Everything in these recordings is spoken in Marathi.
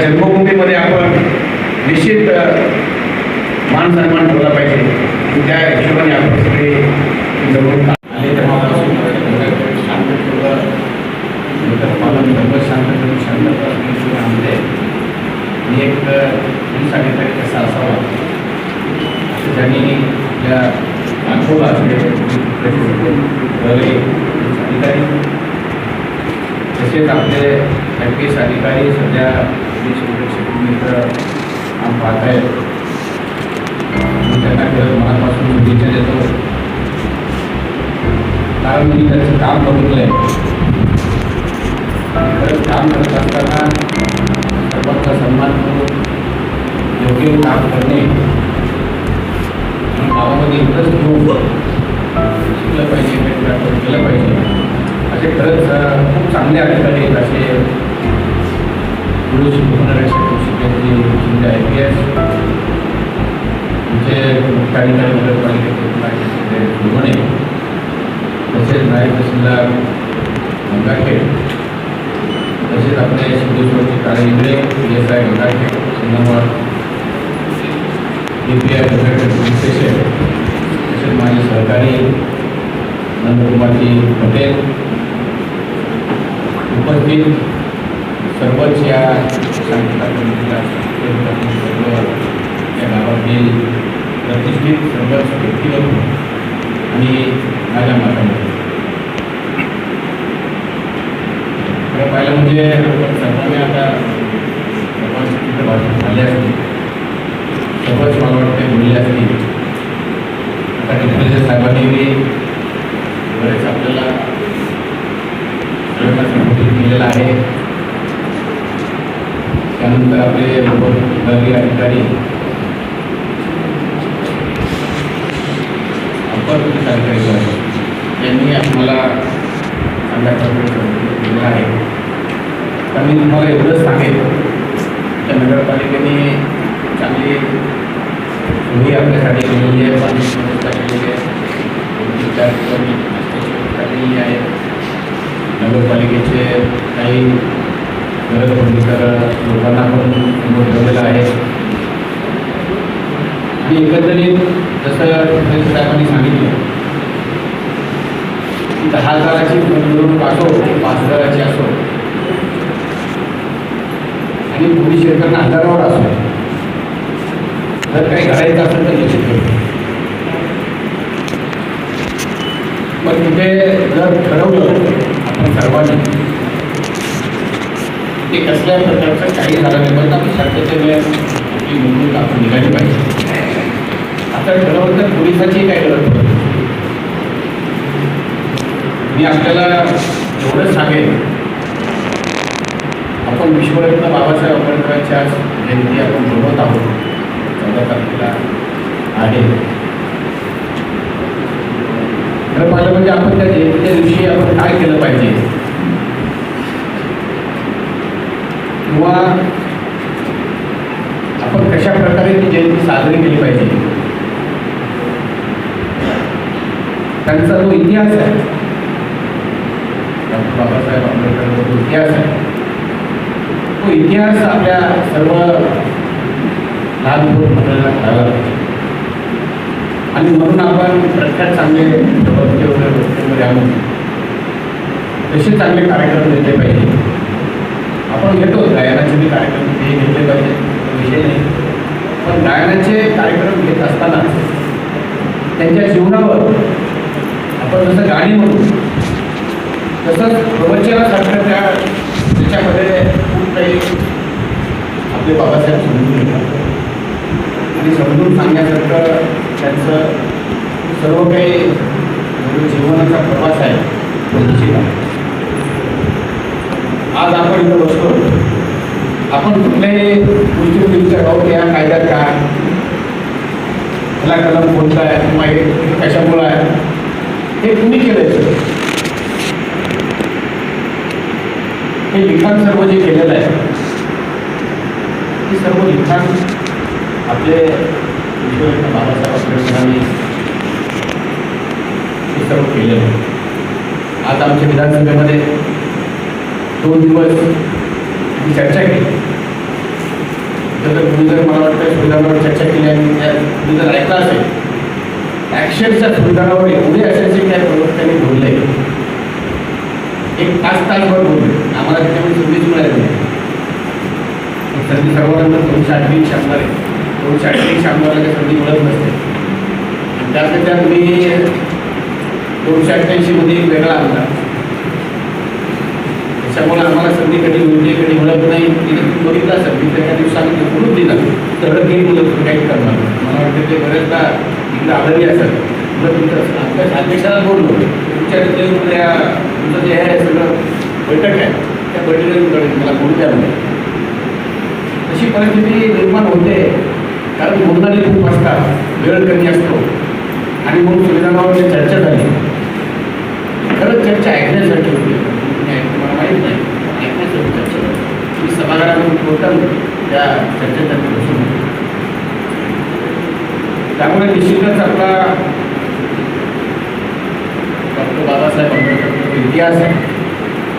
जन्मभूमीमध्ये आपण निश्चित मान सन्मान ठेवला पाहिजे. त्या हिशोबाने आपण सगळे जमून आले तेव्हापासून शांत ठेवलं शांत करून एक सांगितलं अधिकारी कसा असावा? त्यांनी आपल्या दाखवलं असले अधिकारी. तसेच आपले एम पी एस अधिकारी सध्या पोलीस मित्र काम पाहत आहेत मी त्यांना खरंच मनापासून शुभेच्छा देतो कारण मी त्याचं काम बघितलं आहे खरंच काम करत असताना सर्वांचा सन्मान करून योग्य काम करणे आणि गावामध्ये इंटरेस्ट घेऊन शिकलं पाहिजे केलं पाहिजे असे खरंच खूप चांगले अधिकारी आहेत असे गुरु शिकवणारे शिकायची शिंदे आय पी एस आमचे मुख्य अधिकारी नगरपालिकेचे धोरणे तसेच नायब तहसीलदार गंगाखेड तसेच आपले सिद्धेश्वरचे Kale Ingale P S I Gangakhed Sinnamwad D P I Gangakhed police station तसेच माझे सहकारी नंदकुमारजी पटेल उपस्थित सर्वच या शांतता समितीला सर्व या गावातील प्रतिष्ठित संघर्ष व्यक्तिगत आणि राजा माता खरं पाहिलं म्हणजे सर्वांनी आता सर्वांची भाषण झाले असते. सर्वच मला वाटते बोलले असते. आता डिप्रेशन साहेबांनी बी बरेच आपल्याला सगळ्यांना संबोधित केलेलं आहे. त्यानंतर आपले अधिकारी अप्पर पोलीस अधिकारी आहेत. आम्हाला चांगल्या आहे. तर मी तुम्हाला एवढंच सांगेन त्या नगरपालिकेने चांगली सोयी आपल्यासाठी केलेली आहे पाणी व्यवस्था केलेली आहे. आहे. नगरपालिकेचे काही गरज पडली लोकांना पण समोर ठेवलेलं आहे. आणि एकंदरीत जसं साहेबांनी सांगितलं दहा हजाराची निवडणूक असो पाच हजाराची असो. आणि पोलीस शेतकऱ्यांना हजारावर असो. जर काही घडायचं असेल तर निश्चित करू पण तिथे जर ठरवलं आपण सर्वांनी ते कसल्या प्रकारचं काही झालं नाही पण आपण शांततेने आपली निवडणूक आपण निघाली पाहिजे. तर ठरवलं तर पोलिसाची काय गरज पडत मी आपल्याला एवढंच सांगेन. आपण विश्वरत्न बाबासाहेब आंबेडकरांच्या जयंती आपण बनवत आहोत. चौदा तारखेला आहे. खरं पाहिलं म्हणजे आपण त्या जयंतीच्या दिवशी आपण काय केलं पाहिजे? किंवा आपण कशा प्रकारे ती जयंती साजरी केली पाहिजे? त्यांचा जो इतिहास आहे. डॉक्टर बाबासाहेब आंबेडकरांचा जो इतिहास आहे तो इतिहास आपल्या सर्व लहान मंडळाला कळायला पाहिजे आणि म्हणून आपण प्रख्यात चांगले प्रवक्ते वगैरे गोष्टींमध्ये आणून तसे चांगले कार्यक्रम घेतले पाहिजे. आपण घेतो गायनाचे मी कार्यक्रम ते घेतले पाहिजे विषय नाही. पण गायनाचे कार्यक्रम घेत असताना त्यांच्या जीवनावर आपण जसं गाणी म्हणू तसंच प्रवचनासारखं त्या त्याच्यामध्ये खूप काही आपले बाबासाहेब समजून घेतात. आणि समजून सांगण्यासारखं त्यांचं सर्व काही म्हणजे जीवनाचा प्रवास आहे. तो आज आपण इथं बसतो आपण कुठल्याही गोष्टी विचारावं की या कायद्यात काय? त्याला कलम कोणता आहे? किंवा हे कशामुळं आहे? हे तुम्ही केलं हे लिखाण सर्व जे केलेलं आहे हे सर्व लिखाण आपले बाबासाहेब आंबेडकरांनी हे सर्व केलेलं आहे. आज आमच्या विधानसभेमध्ये दोन दिवस चर्चा केली. तर तुम्ही जर मला वाटतं सुविधांवर चर्चा केली आणि त्या तुम्ही जर ऐकला असेल ॲक्शनच्या सुविधांवर एवढे असेल त्या प्रवक्त्याने बोलले. एक तास तासभर बोलले. आम्हाला त्याच्यामध्ये संधीच मिळाली नाही. संधी सर्वांना दोनशे अठ्ठ्याऐंशी आमदार आहे. दोनशे अठ्ठ्याऐंशी आमदाराला संधी मिळत नसते. आणि मी दोनशे अठ्ठ्याऐंशीमध्ये एक वेगळा आमदार त्याच्यामुळे आम्हाला संधी कधी मिळते कधी मिळत नाही तिथे तुम्ही बघितलं असेल मी त्या दिवसात बोलून दिला. तर काही बोलत काही करणार मला वाटतं ते बऱ्याचदा इकडे आढळली असेल. अध्यक्षाला बोललो. तुमच्या तिथे उद्या तुमचं जे आहे सगळं बैठक आहे त्या बैठकीकडे मला बोलू द्या अशी परिस्थिती निर्माण होते कारण बोलणारे खूप असतात वेळ कमी असतो. आणि म्हणून संविधानावर चर्चा झाली. खरंच चर्चा ऐकण्यासाठी होती. तुम्ही ऐकलं मला माहीत नाही ऐकण्यासाठी चर्चा झाली मी सभागृहामध्ये टोटल त्या चर्चेसाठी बसून त्यामुळे निश्चितच आपला डॉक्टर इतिहास आहे.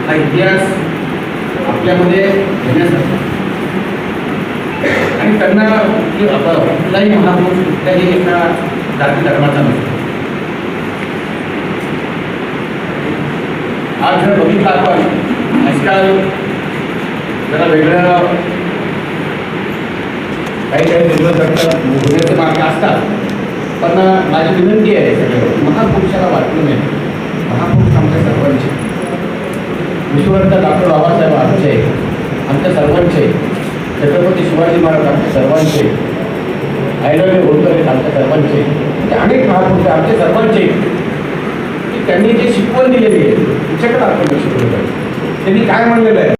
हा इतिहास आपल्यामध्ये घेण्यासारखा आणि त्यांना म्हणजे कुठलाही महापुरुष कुठल्याही एका जाती धर्माचा नसतो. आज जर बघितलं आपण आजकाल जरा वेगळं काही काही वेगळं करतात होण्याचे मार्ग असतात. पण माझी विनंती आहे सगळं महापुरुषाला वाटू नाही महापुरुष आमच्या सर्वांचे. विश्ववंत डॉक्टर बाबासाहेब आमचे आमच्या सर्वांचे. छत्रपती शिवाजी महाराज आमच्या सर्वांचे. आयडले होळकर आहेत आमच्या सर्वांचे. ते अनेक महापुरुष आमचे आमच्या सर्वांचे. की त्यांनी जे शिकवण दिलेली आहे तिच्याकडे आपण लक्ष दिलं पाहिजे त्यांनी काय म्हणलेलं आहे?